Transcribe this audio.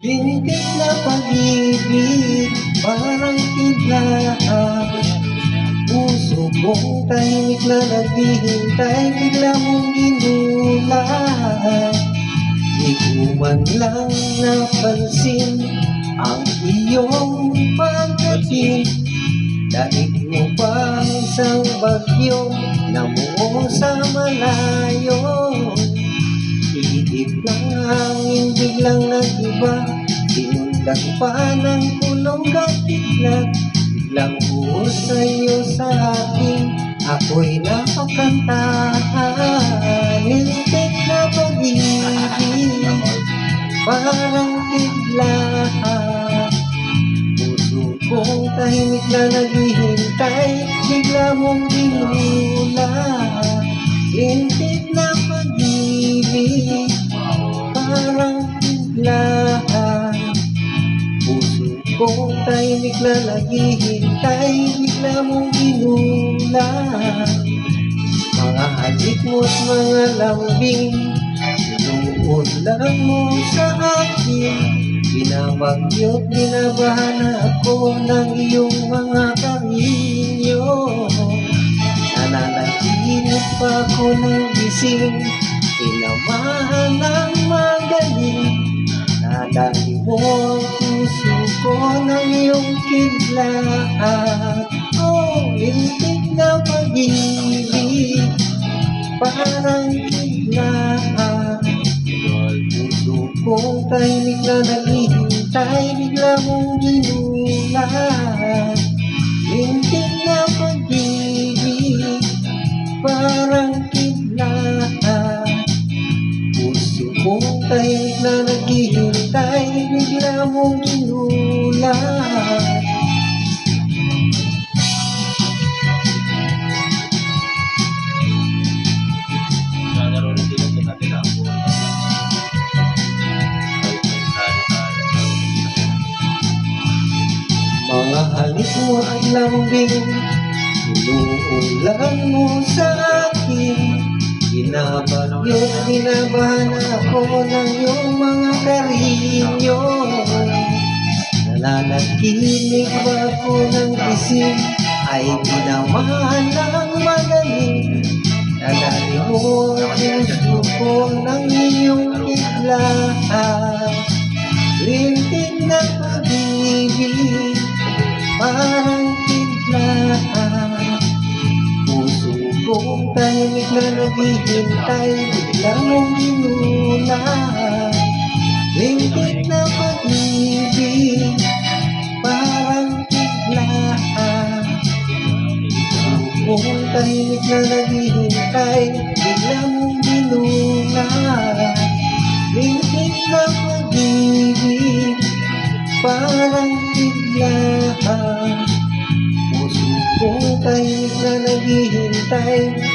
Lintik na pag-ibig, parang kidlaan Puso kong tahimik na naghihintay, bigla mong ginulat Di ko man lang napansin ang iyong pagdating. Daig mo pa isang bagyo na muong sa malayo biglang nag-iba Sinundan pa ng kulong gatitlag Biglang buhos sa'yo sa akin Ako'y napakantahan. Lintik na pag-ibig Parang biglaan Puso kong tahimik na naghihintay Bigla mong binula. Lintik na pag-ibig na naghihintay Bigla mong binula Mga halik mo't mga lambing Inuunlan mo sa akin. Binabagyo't binabahan ako ng iyong mga karinyo Nananaginip pa ako ng gising Tinamahan ng magaling. Nadali mo puso ko ng iyong kidlat. Oh, lintik na pag-ibig. Parang kidlat. Puso kong tahimik na naghihintay Bigla mong ginulat mong po. Mga halik mo at lambing Inuulan mo sa akin Binabagyo't binabahan ako ng iyong mga karinyo Nananaginig ba ako ng gising? Ay tinamahan ng magaling. Nadali mo ang puso ko ng iyong kidlat Lintik na pag-ibig Parang kidlat Puso kong tahimik na naghihintay Bigla mong ginulat Lintik na pag-ibig Puso kong tahimik na naghihintay Bigla mong ginulat Lintik na pag-ibig Parang biglaan Puso kong tahimik na naghihintay